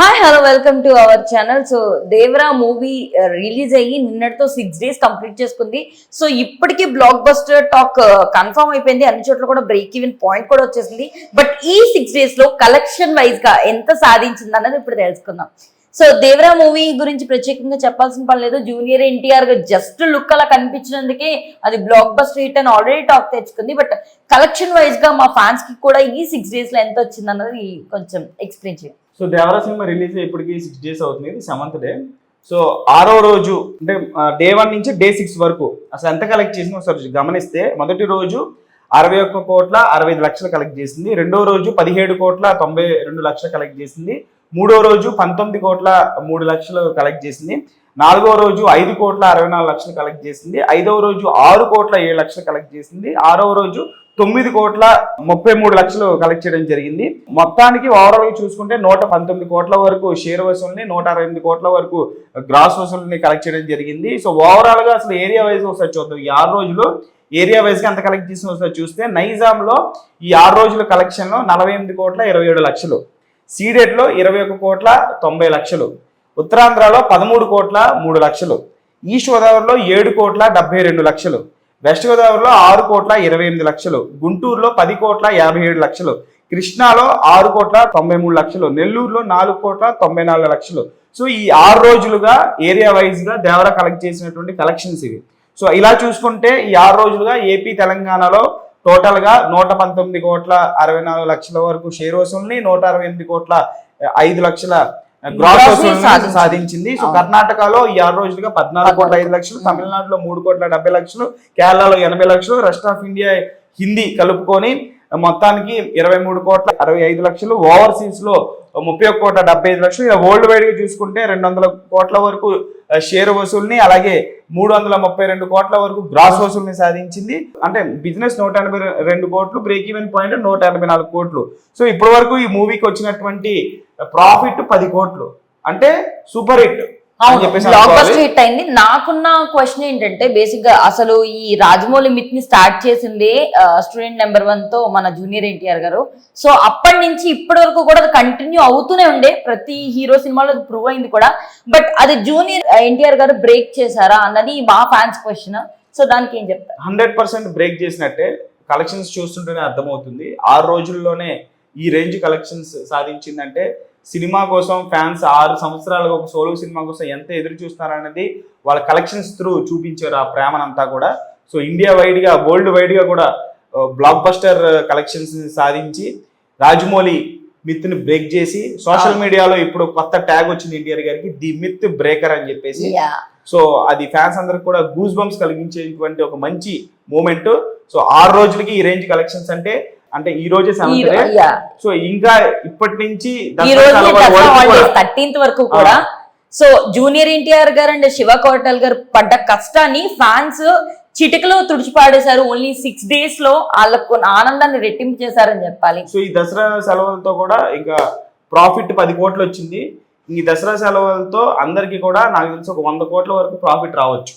Hi hello welcome to our channel so Devara movie release అయ్యి నిన్నటితో six days complete చేసుకుంది. So ఇప్పటికీ blockbuster talk confirm అయిపోయింది. అన్ని చోట్ల కూడా బ్రేక్ ఈవెన్ పాయింట్ కూడా వచ్చేసింది. బట్ ఈ సిక్స్ డేస్లో కలెక్షన్ వైజ్గా ఎంత సాధించింది అన్నది ఇప్పుడు తెలుసుకుందాం. సో దేవరా మూవీ గురించి ప్రత్యేకంగా చెప్పాల్సిన పని లేదు. జూనియర్ ఎన్టీఆర్గా జస్ట్ లుక్ అలా కనిపించినందుకే అది బ్లాక్ బస్టర్ హిట్ అని ఆల్రెడీ టాక్ తెచ్చుకుంది. బట్ కలెక్షన్ వైజ్గా మా ఫ్యాన్స్కి కూడా ఈ సిక్స్ డేస్లో ఎంత వచ్చింది అన్నది కొంచెం ఎక్స్ప్లెయిన్ చేయండి. సో దేవరా సినిమా రిలీజ్ ఇప్పటికీ ఇప్పటికి సిక్స్ డేస్ అవుతుంది సెవెంత్ డే సో ఆరో రోజు అంటే డే వన్ నుంచి డే సిక్స్ వరకు అసలు ఎంత కలెక్ట్ చేసిందో ఒకసారి గమనిస్తే మొదటి రోజు అరవై ఒక్క కోట్ల అరవై ఐదు లక్షలు కలెక్ట్ చేసింది. రెండో రోజు పదిహేడు కోట్ల తొంభై రెండు లక్షలు కలెక్ట్ చేసింది. మూడో రోజు పంతొమ్మిది కోట్ల మూడు లక్షలు కలెక్ట్ చేసింది. నాలుగో రోజు ఐదు కోట్ల అరవై నాలుగు లక్షలు కలెక్ట్ చేసింది. ఐదవ రోజు ఆరు కోట్ల ఏడు లక్షలు కలెక్ట్ చేసింది. ఆరవ రోజు తొమ్మిది కోట్ల ముప్పై మూడు లక్షలు కలెక్ట్ చేయడం జరిగింది. మొత్తానికి ఓవరాల్గా చూసుకుంటే నూట పంతొమ్మిది కోట్ల వరకు షేర్ వసూల్ని నూట అరవై ఎనిమిది కోట్ల వరకు గ్రాస్ వసూల్ని కలెక్ట్ చేయడం జరిగింది. సో ఓవరాల్గా అసలు ఏరియా వైజ్ ఒకసారి చూద్దాం. ఈ ఆరు రోజులు ఏరియా వైజ్గా ఎంత కలెక్ట్ చేసిన ఒకసారి చూస్తే నైజాం లో ఈ ఆరు రోజుల కలెక్షన్లో నలభై ఎనిమిది కోట్ల ఇరవై ఏడు లక్షలు. సీడెడ్లో ఇరవై ఒక కోట్ల తొంభై లక్షలు. ఉత్తరాంధ్రలో పదమూడు కోట్ల మూడు లక్షలు. ఈస్ట్ గోదావరిలో ఏడు కోట్ల డెబ్బై రెండు లక్షలు. వెస్ట్ గోదావరిలో ఆరు కోట్ల ఇరవై ఎనిమిది లక్షలు. గుంటూరులో పది కోట్ల యాభై ఏడు లక్షలు. కృష్ణాలో ఆరు కోట్ల తొంభై మూడు లక్షలు. నెల్లూరులో నాలుగు కోట్ల తొంభై నాలుగు లక్షలు. సో ఈ ఆరు రోజులుగా ఏరియా వైజ్గా దేవర దేవరా కలెక్ట్ చేసినటువంటి కలెక్షన్స్ ఇవి. సో ఇలా చూసుకుంటే ఈ ఆరు రోజులుగా ఏపీ తెలంగాణలో టోటల్గా నూట పంతొమ్మిది కోట్ల అరవై నాలుగు లక్షల వరకు షేర్ వసూల్ని నూట అరవై ఎనిమిది కోట్ల ఐదు లక్షల గ్రాస్ సాధించింది. సో. కర్ణాటకలో ఈ ఆరు రోజులుగా పద్నాలుగు కోట్ల ఐదు లక్షలు తమిళనాడులో మూడు కోట్ల డెబ్బై లక్షలు కేరళలో ఎనభై లక్షలు రెస్ట్ ఆఫ్ ఇండియా హిందీ కలుపుకొని మొత్తానికి ఇరవై మూడు కోట్ల అరవై ఐదు లక్షలు. ఓవర్సీస్లో ముప్పై ఒక్క కోట్ల డెబ్బై ఐదు లక్షలు. ఇలా వరల్డ్ వైడ్గా చూసుకుంటే రెండు వందల కోట్ల వరకు షేర్ వసూల్ని అలాగే మూడు వందల ముప్పై రెండు కోట్ల వరకు గ్రాస్ వసూల్ని సాధించింది. అంటే బిజినెస్ నూట ఎనభై రెండు కోట్లు బ్రేక్ ఈవెన్ పాయింట్ నూట ఎనభై నాలుగు కోట్లు. సో ఇప్పటి వరకు ఈ మూవీకి వచ్చినటువంటి ప్రాఫిట్ పది కోట్లు. అంటే సూపర్ హిట్ బస్టర్ హిట్ అయింది. నాకున్న క్వశ్చన్ ఏంటంటే బేసిక్గా అసలు ఈ రాజమౌళి మిత్ని స్టార్ట్ చేసింది స్టూడెంట్ నెంబర్ వన్తో మన జూనియర్ ఎన్టీఆర్ గారు. సో అప్పటి నుంచి ఇప్పటి వరకు కూడా అది కంటిన్యూ అవుతూనే ఉండే. ప్రతి హీరో సినిమాలో అది ప్రూవ్ అయింది కూడా. బట్ అది జూనియర్ ఎన్టీఆర్ గారు బ్రేక్ చేశారా అన్నది మా ఫ్యాన్స్ క్వశ్చన్ సో దానికి ఏం చెప్తారు? హండ్రెడ్ పర్సెంట్ బ్రేక్ చేసినట్టే కలెక్షన్స్ చూస్తుంటేనే అర్థమవుతుంది. ఆరు రోజుల్లోనే ఈ రేంజ్ కలెక్షన్స్ సాధించిందంటే సినిమా కోసం ఫ్యాన్స్ ఆరు సంవత్సరాలుగా ఒక సోలో సినిమా కోసం ఎంత ఎదురు చూస్తున్నారనేది వాళ్ళ కలెక్షన్స్ త్రూ చూపించారు ఆ ప్రేమనంతా కూడా. సో ఇండియా వైడ్గా వరల్డ్ వైడ్గా కూడా బ్లాక్ బస్టర్ కలెక్షన్స్ సాధించి రాజమౌళి మిత్ని బ్రేక్ చేసి సోషల్ మీడియాలో ఇప్పుడు కొత్త ట్యాగ్ వచ్చింది ఎన్టీఆర్ గారికి ది మిత్ బ్రేకర్ అని చెప్పేసి. సో అది ఫ్యాన్స్ అందరికి కూడా గూస్ బంప్స్ కలిగించేటువంటి ఒక మంచి మూమెంట్ సో ఆరు రోజులకి ఈ రేంజ్ కలెక్షన్స్ అంటే అంటే ఈ రోజే. సో ఇంకా ఇప్పటి నుంచి ఈ రోజు సెలవుల వరకు కూడా థర్టీన్త్ వరకు కూడా. సో జూనియర్ ఎన్టీఆర్ గారు అండ్ శివ కోటల్ గారు పడ్డ కష్టాన్ని ఫ్యాన్స్ చిటికలో తుడిచిపాడేశారు. ఓన్లీ సిక్స్ డేస్లో వాళ్ళకు ఆనందాన్ని రెట్టింపు చేశారని చెప్పాలి. సో ఈ దసరా సెలవులతో కూడా ఇంకా ప్రాఫిట్ పది కోట్లు వచ్చింది. ఈ దసరా సెలవులతో అందరికీ కూడా నాకు తెలిసి ఒక వంద కోట్ల వరకు ప్రాఫిట్ రావచ్చు.